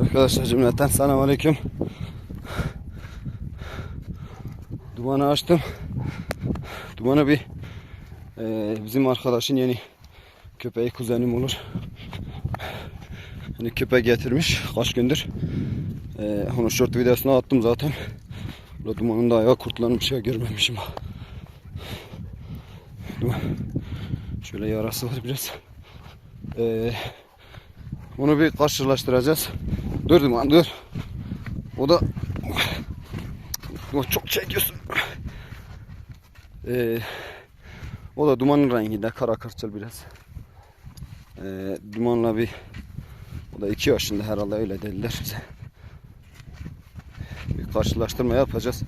Arkadaşlar cümleten selamun aleyküm. Dumanı açtım. Dumanı bir eee, bizim arkadaşın yeni köpeği kuzenim olur. Hani köpek getirmiş kaç gündür. Eee onu short videosuna attım zaten. Ulan dumanın da ayağı kurtlanmış ya görmemişim. Duman. Şöyle yarası var biraz. Eee onu bir karşılaştıracağız. Dur duman dur. O da çok çekiyorsun. Ee, o da dumanın renginde kara kırçıl biraz. Ee, dumanla bir o da iki yaşında herhalde öyle dediler bize. Bir karşılaştırma yapacağız.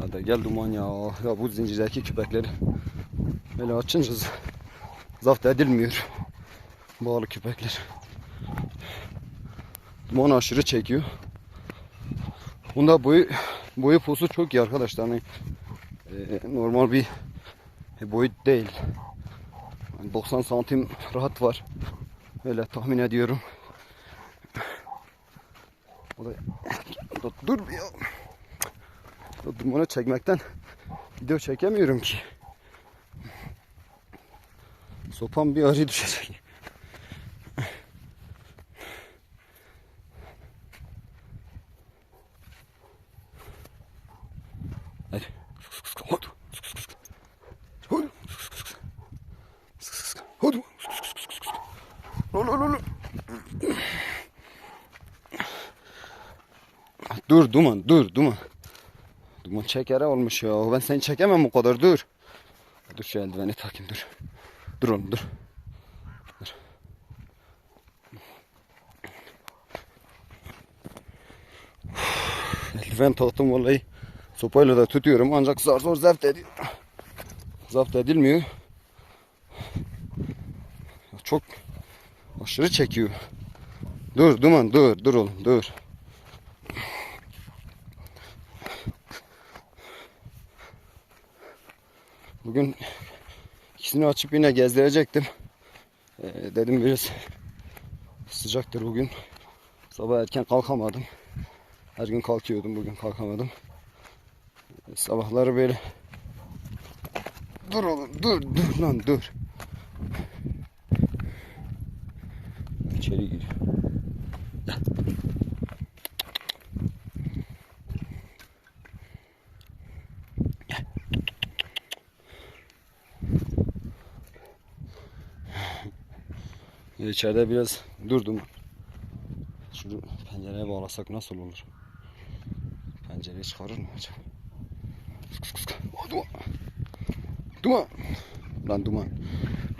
Hadi gel duman ya. Ya bu zincirdeki köpekleri Böyle açınca zapt edilmiyor. Bağlı köpekler. Duman aşırı çekiyor. Bunda boyu boyu posu çok iyi arkadaşlar. Hani, e, normal bir boyut değil. Yani 90 santim rahat var. Öyle tahmin ediyorum. O da, o da dur bir ya. O dumanı çekmekten video çekemiyorum ki. Sopam bir arı düşecek. Hadi. Hadi. Lo. Dur duman dur duman. Duman çekere olmuş ya. Ben seni çekemem o kadar dur. Dur şu eldiveni takayım dur. Dur oğlum dur. Dur. Eldiven taktım vallahi. Sopayla da tutuyorum ancak zar zor zapt ediyor. Zapt edilmiyor. Çok aşırı çekiyor. Dur duman dur dur oğlum dur. Bugün ikisini açıp yine gezdirecektim. Ee, dedim biraz sıcaktır bugün. Sabah erken kalkamadım. Her gün kalkıyordum bugün kalkamadım. Ee, sabahları böyle Dur oğlum dur dur lan dur. İçeri gir. İçeride biraz durdum. Şunu pencereye bağlasak nasıl olur? Pencereyi çıkarır mı acaba? Oh, duman. Duman. Lan duman.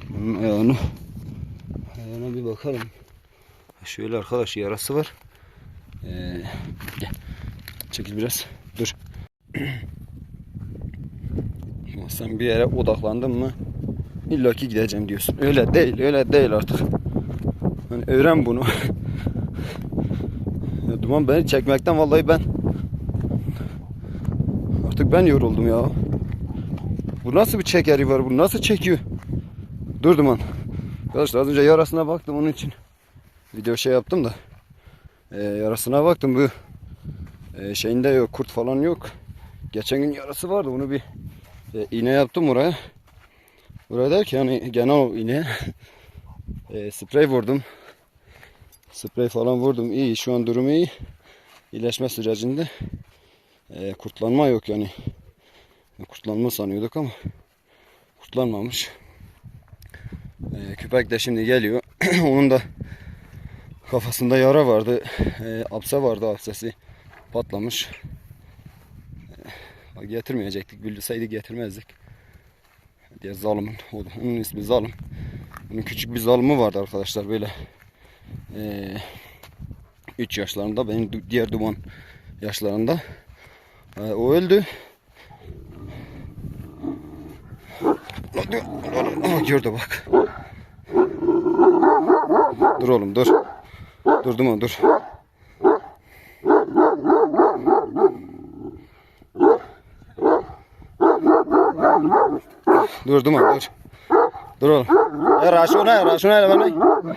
Bunun ayağını ayağına bir bakalım. Şöyle arkadaş yarası var. Ee, gel. Çekil biraz. Dur. Sen bir yere odaklandın mı illaki gideceğim diyorsun. Öyle değil, öyle değil artık. Öğren bunu. ya duman beni çekmekten vallahi ben artık ben yoruldum ya. Bu nasıl bir çekeri var? Bu nasıl çekiyor? Dur duman. Arkadaşlar az önce yarasına baktım onun için video şey yaptım da e, yarasına baktım bu e, şeyinde yok kurt falan yok. Geçen gün yarası vardı onu bir e, iğne yaptım oraya. Buraya der ki hani genel o iğne e, sprey vurdum. Sprey falan vurdum iyi şu an durumu iyi. İyileşme sürecinde e, kurtlanma yok yani. Kurtlanma sanıyorduk ama kurtlanmamış. E, köpek de şimdi geliyor. Onun da Kafasında yara vardı. E, apse vardı apsesi. Patlamış. E, getirmeyecektik. Bilseydik getirmezdik. O da- Onun ismi zalim. Bunun küçük bir zalimi vardı arkadaşlar böyle. E, 3 yaşlarında. Benim diğer duman yaşlarında. E, o öldü. Aa, gördü bak. Dur oğlum dur. Dur duman dur. Dur duman dur. Dur oğlum. Ya raşona ya raşona ya ben.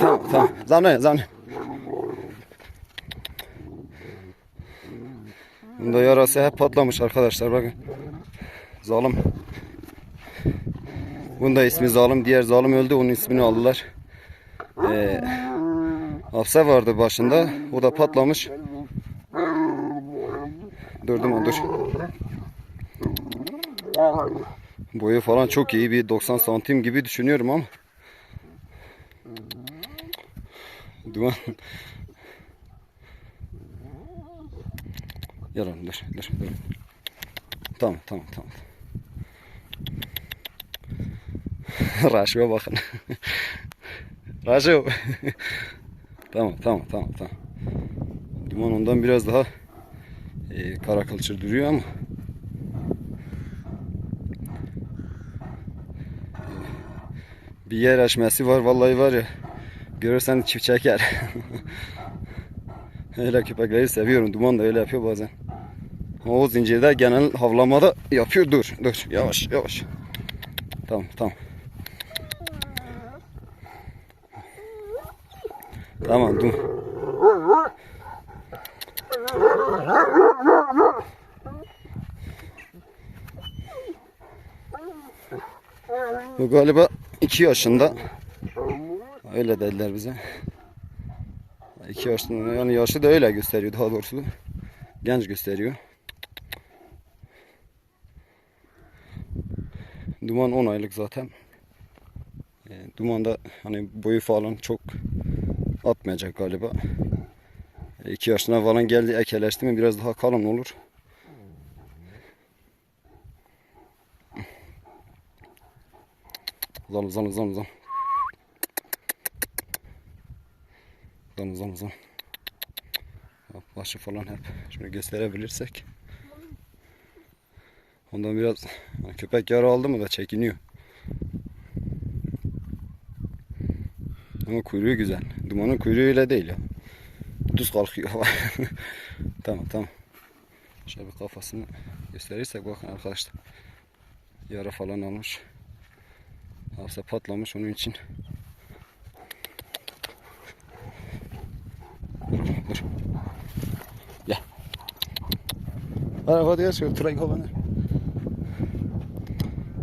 Tamam. Zanne zanne. Bunda yarası hep patlamış arkadaşlar bakın. Zalim. Bunda ismi Zalim. Diğer Zalim öldü. Onun ismini aldılar. Ee, Hafsa vardı başında. O da patlamış. Durdum dur. Boyu falan çok iyi. Bir 90 santim gibi düşünüyorum ama. Duman. Yalan dur dur dur. Tamam tamam tamam. Raşo'ya bakın. Raşo. tamam tamam tamam tamam. Duman ondan biraz daha e, kara kılçır duruyor ama bir yer açması var vallahi var ya görürsen çift çeker. öyle köpekleri seviyorum. Duman da öyle yapıyor bazen. O zincirde genel havlamada yapıyor. Dur dur yavaş yavaş. Tamam tamam. Tamam dur. Bu galiba 2 yaşında. Öyle dediler bize. 2 yaşında yani yaşı da öyle gösteriyor daha doğrusu. Genç gösteriyor. Duman 10 aylık zaten. E, duman da hani boyu falan çok atmayacak galiba. 2 yaşına falan geldi ekeleşti mi biraz daha kalın olur. Uzan uzan uzan uzan. Uzan uzan uzan. Başı falan hep şunu gösterebilirsek. Ondan biraz hani köpek yara aldı mı da çekiniyor. Ama kuyruğu güzel. Dumanın kuyruğu öyle değil ya. Düz kalkıyor. tamam tamam. Şöyle bir kafasını gösterirsek bakın arkadaşlar. Yara falan almış. Hafsa patlamış onun için. Dur dur. Gel. Hadi hadi şöyle tırayı kafanı.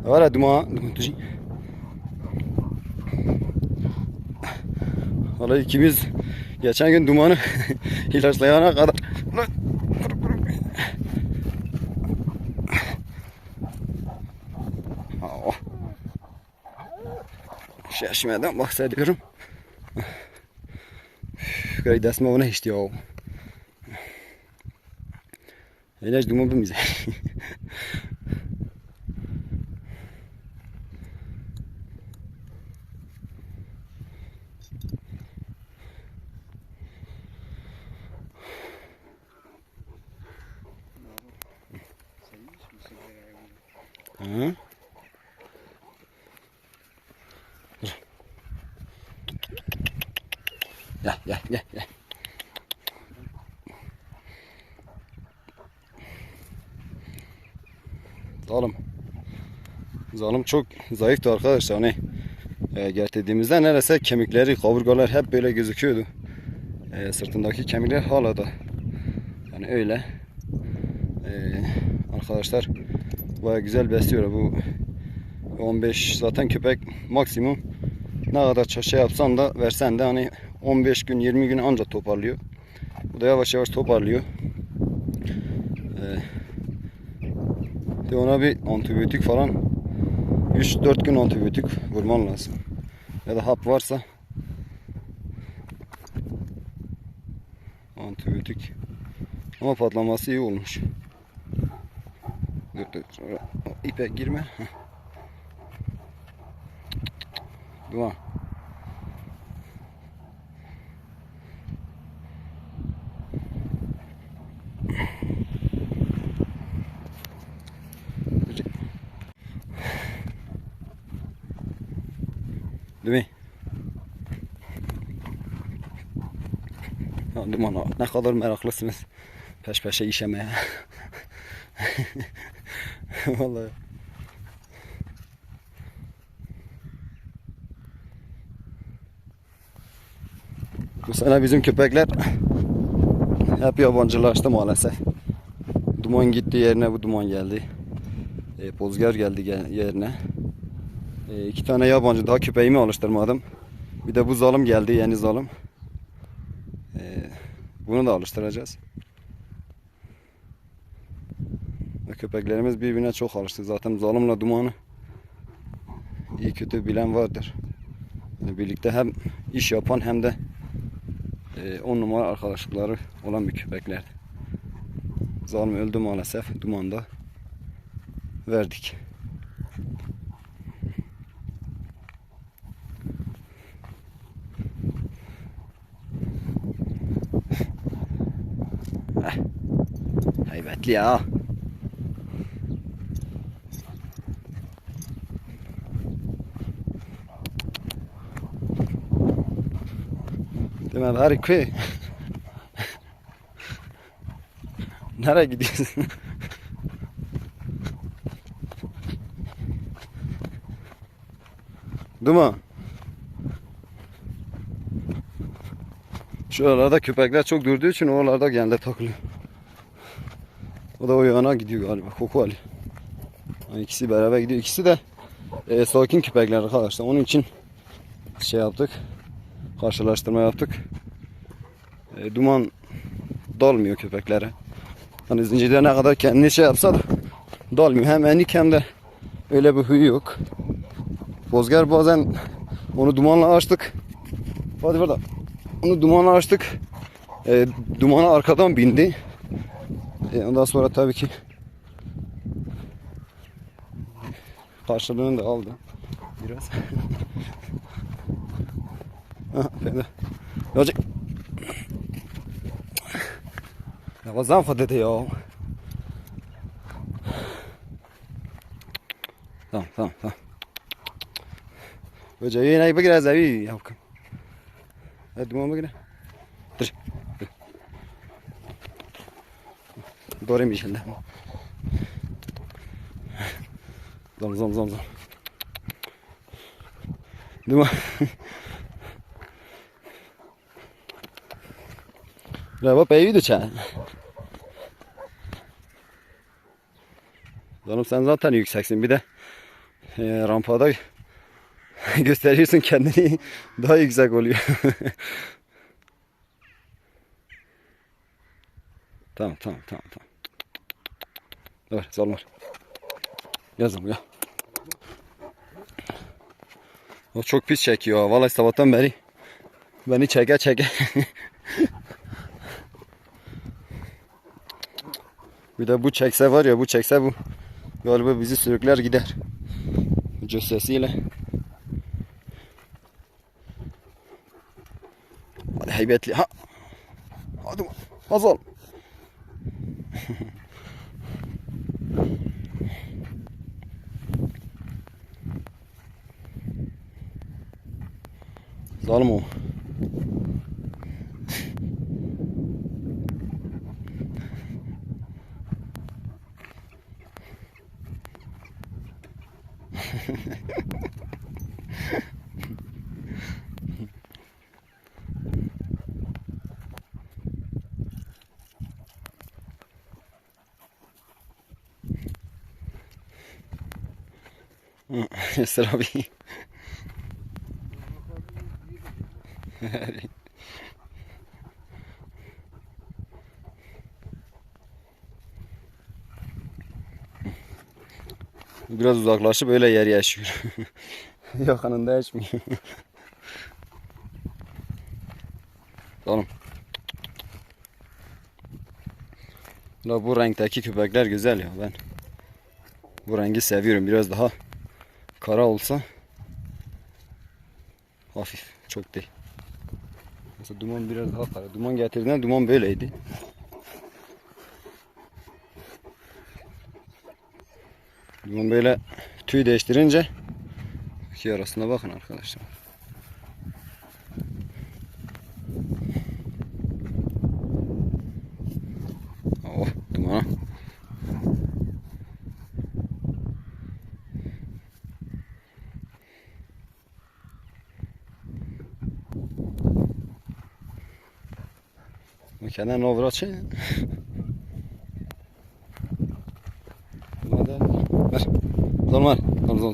Var duman, duman tuji. Vallahi ikimiz geçen gün dumanı ilaçlayana kadar Lan, dur, dur. Oh. Şaşmadan bahsediyorum. Gari destme ona hiç diyor. İlaç duman bilmiyor. Hı? Gel gel gel gel. Zalim. Zalim çok zayıftı arkadaşlar. Hani e, gerçekliğimizde neredeyse kemikleri, kaburgalar hep böyle gözüküyordu. E, sırtındaki kemikler hala da yani öyle. E, arkadaşlar baya güzel besliyor bu 15 zaten köpek maksimum ne kadar şey yapsan da versen de hani 15 gün 20 gün anca toparlıyor. Bu da yavaş yavaş toparlıyor. Ee, de ona bir antibiyotik falan 3-4 gün antibiyotik vurman lazım. Ya da hap varsa antibiyotik. Ama patlaması iyi olmuş. Dur dur. İpe girme. Duman. Değil mi? Ağa, ne kadar meraklısınız peş peşe işemeye. Vallahi. Bu sene bizim köpekler hep yabancılaştı maalesef. Duman gitti yerine bu duman geldi. E, Pozgar geldi gel- yerine. E, iki tane yabancı daha köpeğimi alıştırmadım. Bir de bu zalim geldi yeni zalim. Bunu da alıştıracağız. Ve köpeklerimiz birbirine çok alıştı. Zaten zalimle dumanı iyi kötü bilen vardır. Yani birlikte hem iş yapan hem de e, on numara arkadaşlıkları olan bir köpekler. Zalim öldü maalesef dumanda verdik. Heybetli ya. Mi? Harika. Nereye gidiyorsun? Değil mi? Şuralarda köpekler çok durduğu için oralarda genelde takılıyor. O da o yana gidiyor galiba. Koku Ali. Yani ikisi beraber gidiyor. İkisi de e, sakin köpekler arkadaşlar. Onun için şey yaptık. Karşılaştırma yaptık. E, duman dalmıyor köpeklere. Hani zincirde ne kadar kendini şey yapsa da dalmıyor. Hem enik hem de öyle bir huyu yok. Bozger bazen onu dumanla açtık. Hadi burada. Onu dumanla açtık. E, dumana arkadan bindi. E, ondan sonra tabii ki karşılığını da aldı. Biraz. Ha, ben de. Yolcu. Ya was einfach dedi ya. Tamam tamam tamam. Hoca yine bir biraz evi yapkın. Hadi mama gire. Dur. Doğru mu şimdi? Zam zam zam zam. Değil mi? Bravo de çay. Canım sen zaten yükseksin bir de e, rampada gösteriyorsun kendini daha yüksek oluyor. tamam tamam tamam tamam. Dur salmar. Yazım ya. O çok pis çekiyor. ha. Vallahi sabahtan beri beni çeke çeke. Bir de bu çekse var ya bu çekse bu galiba bizi sürükler gider. Cüssesiyle. Hadi heybetli ha. Hadi Hazal. Zalim o. Esra abi. Biraz uzaklaşıp öyle yer yaşıyor. Yakınında yaşmıyor. Oğlum. La bu renkteki köpekler güzel ya ben. Bu rengi seviyorum. Biraz daha kara olsa hafif çok değil. Mesela duman biraz daha kara. Duman getirdiğinde duman böyleydi. Duman böyle tüy değiştirince iki arasına bakın arkadaşlar. Oh dumana. Mükemmel novraçı. Hadi ver. Normal. Tamam tamam.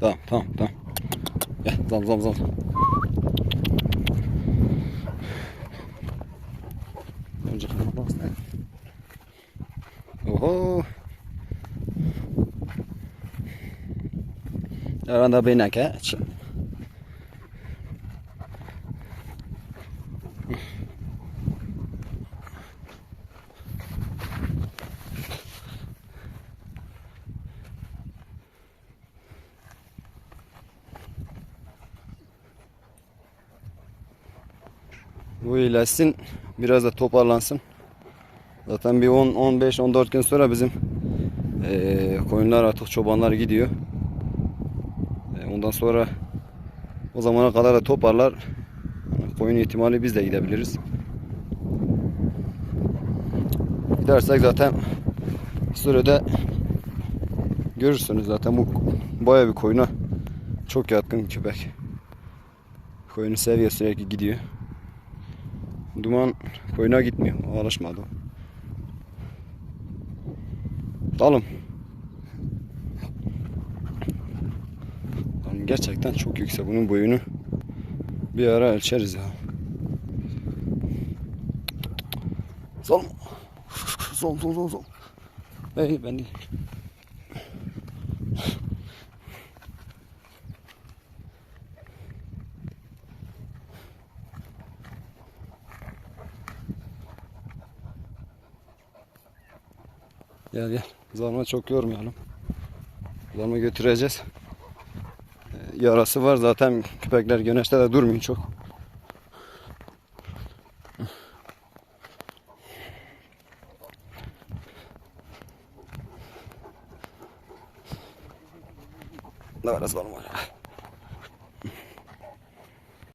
Tamam tamam tamam. Gel zam zam zam. Önce kana baksana. Oho. Aranda beni kaç. Bu iyileşsin. Biraz da toparlansın. Zaten bir 10, 15, 14 gün sonra bizim eee koyunlar artık çobanlar gidiyor. E, ondan sonra o zamana kadar da toparlar. Koyun ihtimali biz de gidebiliriz. Gidersek zaten sürede görürsünüz zaten bu baya bir koyuna çok yatkın köpek. Koyunu seviyor sürekli gidiyor. Duman koyuna gitmiyor. O alışmadı. Dalım. Dalım gerçekten çok yüksek. Bunun boyunu bir ara ölçeriz ya. Sol. Sol sol sol sol. Hey ben değil. Gel gel. Zarma çok yormayalım. Zarma götüreceğiz. Ee, Yarası var zaten köpekler güneşte de durmuyor çok. Zarma ya.